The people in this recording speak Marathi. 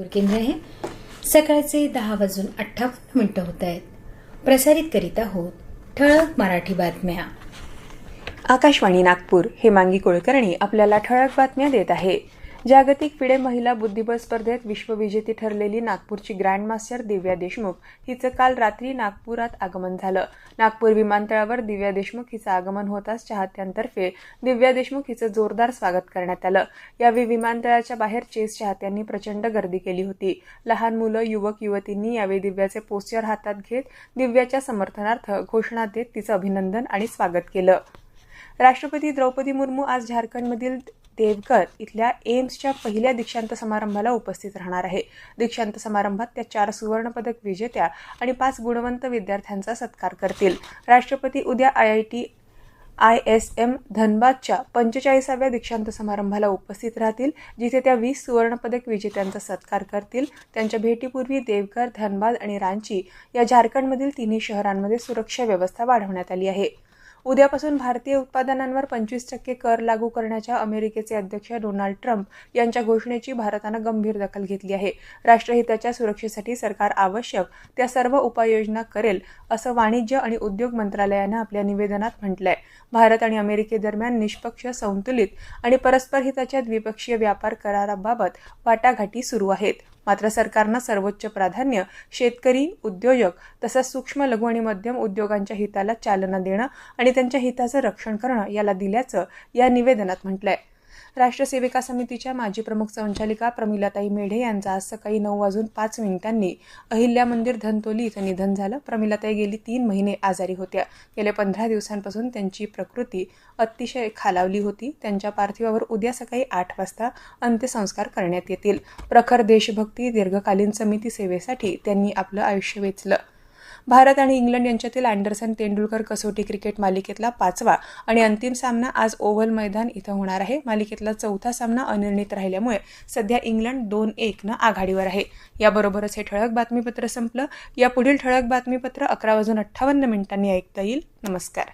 नागपूर केंद्र आहे. सकाळचे दहा वाजून अठ्ठावन्न मिनिटं होत आहेत. प्रसारित करीत आहोत ठळक मराठी बातम्या. आकाशवाणी नागपूर हेमांगी कुलकर्णी आपल्याला ठळक बातम्या देत आहे. जागतिक फिडे महिला बुद्धिबळ स्पर्धेत विश्वविजेती ठरलेली नागपूरची ग्रँडमास्टर दिव्या देशमुख हिचं काल रात्री नागपुरात आगमन झालं. नागपूर विमानतळावर दिव्या देशमुख हिचं आगमन होताच चाहत्यांतर्फे दिव्या देशमुख हिचं जोरदार स्वागत करण्यात आलं. यावेळी विमानतळाच्या बाहेर चेस चाहत्यांनी प्रचंड गर्दी केली होती. लहान मुलं युवक युवतींनी यावेळी दिव्याचे पोस्टर हातात घेत दिव्याच्या समर्थनार्थ घोषणा देत तिचं अभिनंदन आणि स्वागत केलं. राष्ट्रपती द्रौपदी मुर्मू आज झारखंडमधील देवघर इथल्या एम्सच्या पहिल्या दीक्षांत समारंभाला उपस्थित राहणार आहे. दीक्षांत समारंभात त्या चार सुवर्णपदक विजेत्या आणि पाच गुणवंत विद्यार्थ्यांचा सत्कार करतील. राष्ट्रपती उद्या I I T I S M धनबादच्या पंचेचाळीसाव्या दीक्षांत समारंभाला उपस्थित राहतील जिथे त्या वीस सुवर्णपदक विजेत्यांचा सत्कार करतील. त्यांच्या भेटीपूर्वी देवघर धनबाद आणि रांची या झारखंडमधील तिन्ही शहरांमध्ये सुरक्षा व्यवस्था वाढवण्यात आली आहे. उद्यापासून भारतीय उत्पादनांवर पंचवीस टक्के कर लागू करण्याच्या अमेरिकेचे अध्यक्ष डोनाल्ड ट्रम्प यांच्या घोषणेची भारतानं गंभीर दखल घेतली आहे. राष्ट्रहिताच्या सुरक्षेसाठी सरकार आवश्यक त्या सर्व उपाययोजना करेल असं वाणिज्य आणि उद्योग मंत्रालयानं आपल्या निवेदनात म्हटलंय. भारत आणि अमेरिकेदरम्यान निष्पक्ष संतुलित आणि परस्पर हिताच्या द्विपक्षीय व्यापार कराराबाबत वाटाघाटी सुरू आहेत. मात्र सरकारनं सर्वोच्च प्राधान्य शेतकरी उद्योजक तसंच सूक्ष्म लघु आणि मध्यम उद्योगांच्या हिताला चालना देणं आणि त्यांच्या हिताचं रक्षण करणं याला दिल्याचं या निवेदनात म्हटलंय. राष्ट्र सेविका समितीच्या माजी प्रमुख संचालिका प्रमिलाताई मेढे यांचं आज सकाळी नऊ वाजून पाच मिनिटांनी अहिल्या मंदिर धनतोली इथं निधन झालं. प्रमिलाताई गेली तीन महिने आजारी होत्या. गेल्या पंधरा दिवसांपासून त्यांची प्रकृती अतिशय खालावली होती. त्यांच्या पार्थिवावर उद्या सकाळी आठ वाजता अंत्यसंस्कार करण्यात येतील. प्रखर देशभक्ती दीर्घकालीन समिती सेवेसाठी त्यांनी आपलं आयुष्य वेचलं. भारत आणि इंग्लंड यांच्यातील अँडरसन तेंडुलकर कसोटी क्रिकेट मालिकेतला पाचवा आणि अंतिम सामना आज ओव्हल मैदान इथं होणार आहे. मालिकेतला चौथा सामना अनिर्णित राहिल्यामुळे सध्या इंग्लंड दोन एकनं आघाडीवर आहे. याबरोबरच हे ठळक बातमीपत्र संपलं. या पुढील ठळक बातमीपत्र अकरा वाजून अठ्ठावन्न मिनिटांनी ऐकता येईल. नमस्कार.